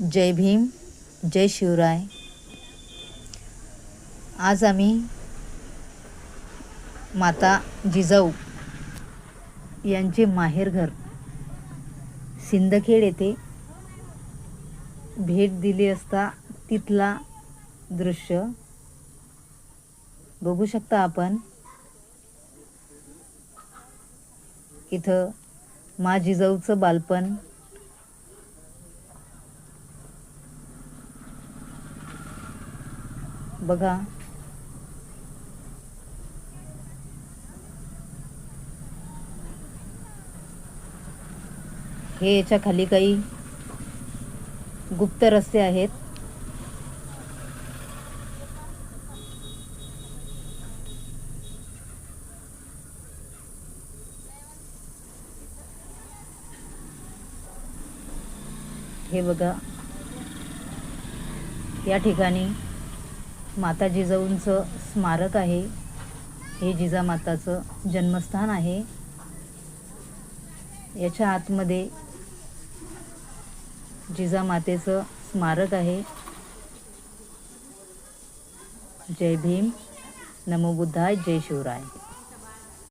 जय भीम जय शिवराय. आज आम्ही माता जिजाऊ यांचे माहेरघर सिंदखेड येथे भेट दिली असता तिथला दृश्य बघू शकता आपण. इथं मा जिजाऊचं बालपण बघा. हे याच्या खाली काही गुप्त रस्ते आहेत. हे बघा. या ठिकाणी माता जिजाऊंचं स्मारक आहे. हे जिजामाताचं जन्मस्थान आहे. याच्या आतमध्ये जिजामातेचं स्मारक आहे. जय भीम. नमो बुद्धाय. जय शिवराय.